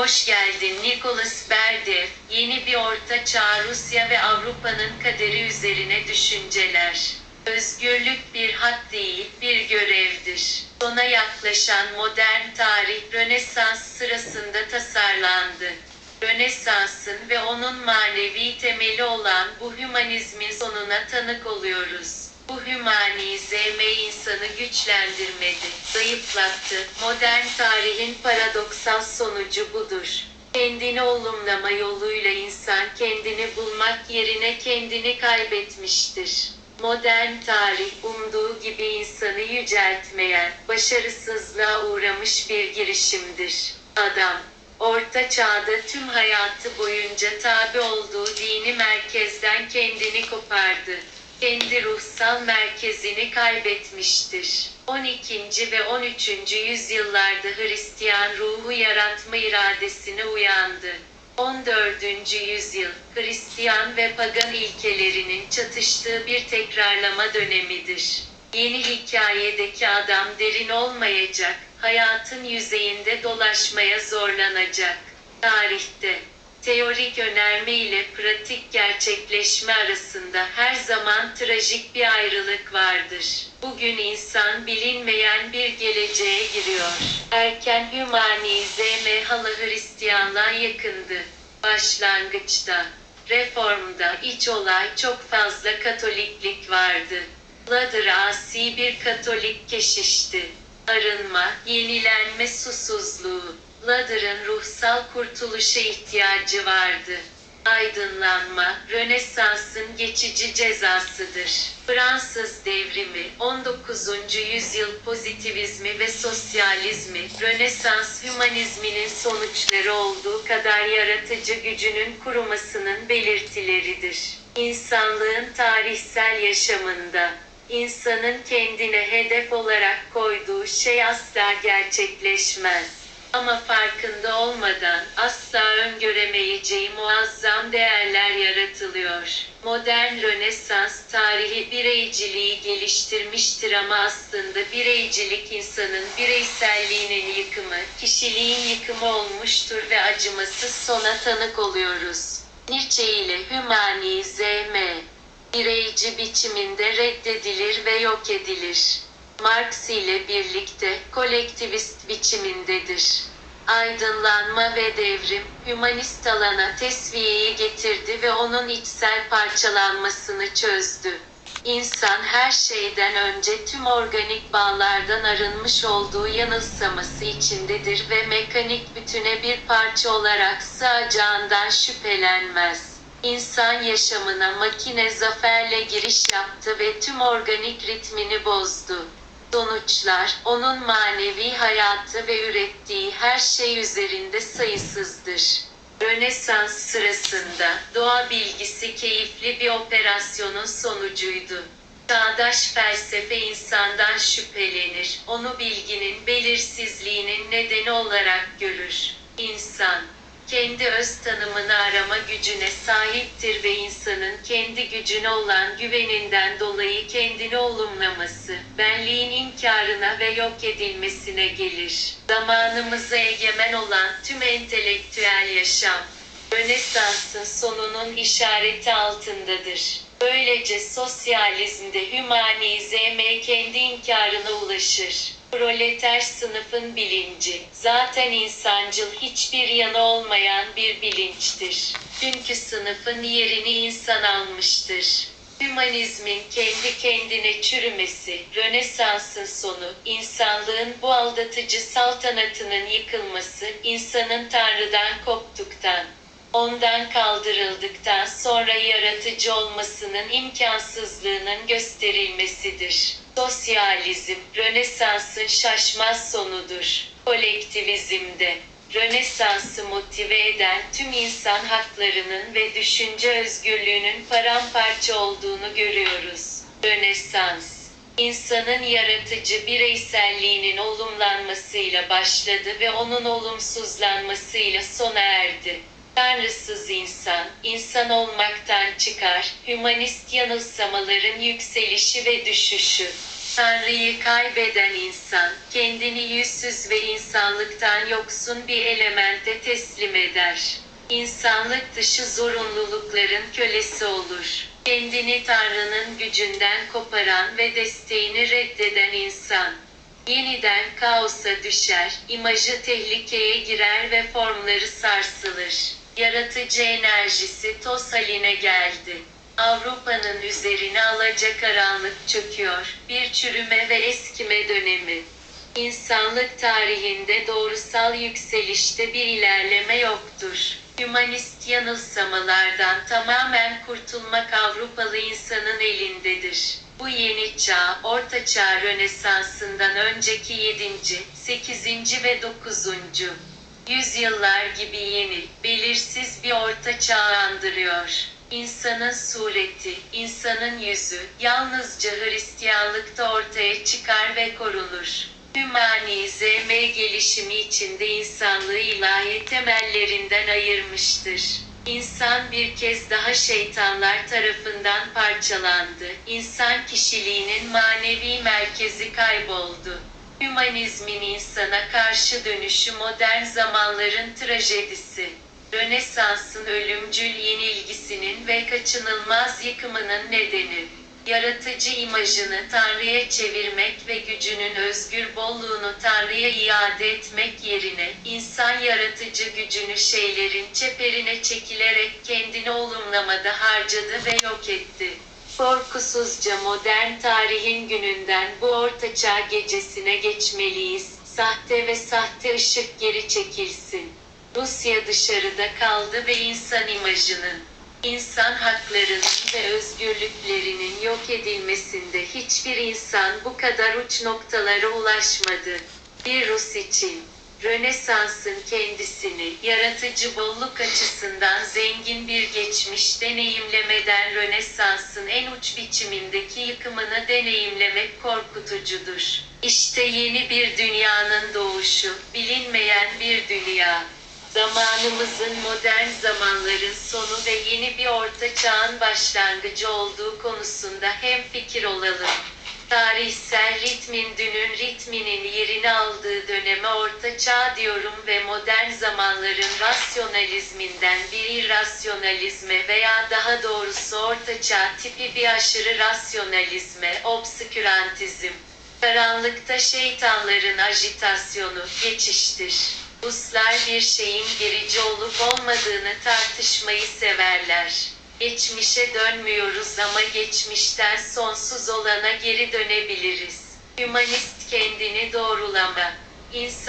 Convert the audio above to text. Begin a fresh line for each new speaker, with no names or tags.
Hoş geldin Nicholas Berdev. Yeni bir Orta Çağ Rusya ve Avrupa'nın kaderi üzerine düşünceler. Özgürlük bir hak değil, bir görevdir. Sona yaklaşan modern tarih Rönesans sırasında tasarlandı. Rönesans'ın ve onun manevi temeli olan bu hümanizmin sonuna tanık oluyoruz. Bu hümanizm insanı güçlendirmedi, zayıflattı. Modern tarihin paradoksal sonucu budur. Kendini olumlama yoluyla insan kendini bulmak yerine kendini kaybetmiştir. Modern tarih umduğu gibi insanı yüceltmeyen, başarısızlığa uğramış bir girişimdir. Adam, Orta çağda tüm hayatı boyunca tabi olduğu dini merkezden kendini kopardı. Kendi ruhsal merkezini kaybetmiştir. 12. ve 13. yüzyıllarda Hristiyan ruhu yaratma iradesine uyandı. 14. yüzyıl, Hristiyan ve pagan ilkelerinin çatıştığı bir tekrarlama dönemidir. Yeni hikayedeki adam derin olmayacak, hayatın yüzeyinde dolaşmaya zorlanacak. Tarihte, teorik önerme ile pratik gerçekleşme arasında her zaman trajik bir ayrılık vardır. Bugün insan bilinmeyen bir geleceğe giriyor. Erken hümanizme hala Hristiyanlığa yakındı. Başlangıçta, reformda iç olay çok fazla katoliklik vardı. Ladır asi bir katolik keşişti. Arınma, yenilenme susuzluğu. Ladır'ın ruhsal kurtuluşa ihtiyacı vardı. Aydınlanma, Rönesans'ın geçici cezasıdır. Fransız devrimi, 19. yüzyıl pozitivizmi ve sosyalizmi, Rönesans hümanizminin sonuçları olduğu kadar yaratıcı gücünün kurumasının belirtileridir. İnsanlığın tarihsel yaşamında, insanın kendine hedef olarak koyduğu şey asla gerçekleşmez. Ama farkında olmadan asla öngöremeyeceği muazzam değerler yaratılıyor. Modern Rönesans tarihi bireyciliği geliştirmiştir ama aslında bireycilik insanın bireyselliğinin yıkımı, kişiliğin yıkımı olmuştur ve acımasız sona tanık oluyoruz. Nietzsche ile hümanizm, bireyci biçiminde reddedilir ve yok edilir. Marx ile birlikte kolektivist biçimindedir. Aydınlanma ve devrim, hümanist alana tesviyeyi getirdi ve onun içsel parçalanmasını çözdü. İnsan her şeyden önce tüm organik bağlardan arınmış olduğu yanılsaması içindedir ve mekanik bütüne bir parça olarak sığacağından şüphelenmez. İnsan yaşamına makine zaferle giriş yaptı ve tüm organik ritmini bozdu. Sonuçlar, onun manevi hayatı ve ürettiği her şey üzerinde sayısızdır. Rönesans sırasında, doğa bilgisi keyifli bir operasyonun sonucuydu. Çağdaş felsefe insandan şüphelenir, onu bilginin belirsizliğinin nedeni olarak görür. İnsan, kendi öz tanımını arama gücüne sahiptir ve insanın kendi gücüne olan güveninden dolayı kendini olumlaması, benliğin inkarına ve yok edilmesine gelir. Zamanımıza egemen olan tüm entelektüel yaşam, Rönesans'ın sonunun işareti altındadır. Böylece sosyalizmde hümanizm kendi inkarına ulaşır. Proleter sınıfın bilinci, zaten insancıl hiçbir yanı olmayan bir bilinçtir. Çünkü sınıfın yerini insan almıştır. Hümanizmin kendi kendine çürümesi, Rönesans'ın sonu, insanlığın bu aldatıcı saltanatının yıkılması, insanın Tanrı'dan koptuktan, ondan kaldırıldıktan sonra yaratıcı olmasının imkansızlığının gösterilmesidir. Sosyalizm, Rönesans'ın şaşmaz sonudur. Kolektivizmde, Rönesans'ı motive eden tüm insan haklarının ve düşünce özgürlüğünün paramparça olduğunu görüyoruz. Rönesans, insanın yaratıcı bireyselliğinin olumlanmasıyla başladı ve onun olumsuzlanmasıyla sona erdi. Tanrısız insan, insan olmaktan çıkar, hümanist yanılsamaların yükselişi ve düşüşü. Tanrı'yı kaybeden insan, kendini yüzsüz ve insanlıktan yoksun bir elemente teslim eder. İnsanlık dışı zorunlulukların kölesi olur. Kendini Tanrı'nın gücünden koparan ve desteğini reddeden insan, yeniden kaosa düşer, imajı tehlikeye girer ve formları sarsılır. Yaratıcı enerjisi toz haline geldi. Avrupa'nın üzerine alacakaranlık çöküyor, bir çürüme ve eskime dönemi. İnsanlık tarihinde doğrusal yükselişte bir ilerleme yoktur. Hümanist yanılsamalardan tamamen kurtulmak Avrupalı insanın elindedir. Bu yeni çağ, Orta Çağ Rönesansı'ndan önceki 7., 8. ve 9. yüzyıllar gibi yeni, belirsiz bir orta çağ andırıyor. İnsanın sureti, insanın yüzü, yalnızca Hristiyanlıkta ortaya çıkar ve korunur. Hümanizm gelişimi içinde insanlığı ilahi temellerinden ayırmıştır. İnsan bir kez daha şeytanlar tarafından parçalandı. İnsan kişiliğinin manevi merkezi kayboldu. Hümanizmin insana karşı dönüşü modern zamanların trajedisi. Rönesans'ın ölümcül yenilgisinin ve kaçınılmaz yıkımının nedeni. Yaratıcı imajını Tanrı'ya çevirmek ve gücünün özgür bolluğunu Tanrı'ya iade etmek yerine, insan yaratıcı gücünü şeylerin çeperine çekilerek kendini olumlamada harcadı ve yok etti. Korkusuzca modern tarihin gününden bu ortaçağ gecesine geçmeliyiz. Sahte ve sahte ışık geri çekilsin. Rusya dışarıda kaldı ve insan imajının, insan haklarının ve özgürlüklerinin yok edilmesinde hiçbir insan bu kadar uç noktalara ulaşmadı. Bir Rus için, Rönesans'ın kendisini, yaratıcı bolluk açısından zengin bir geçmiş deneyimlemeden Rönesans'ın en uç biçimindeki yıkımını deneyimlemek korkutucudur. İşte yeni bir dünyanın doğuşu, bilinmeyen bir dünya. Zamanımızın modern zamanların sonu ve yeni bir orta çağın başlangıcı olduğu konusunda hemfikir olalım. Tarihsel ritmin dünün ritminin yerini aldığı döneme orta çağ diyorum ve modern zamanların rasyonalizminden bir irrasyonalizme veya daha doğrusu orta çağ tipi bir aşırı rasyonalizme, obskürantizm. Karanlıkta şeytanların ajitasyonu, geçiştir. Ruslar bir şeyin gerici olup olmadığını tartışmayı severler. Geçmişe dönmüyoruz ama geçmişten sonsuz olana geri dönebiliriz. Hümanist kendini doğrulama. İnsan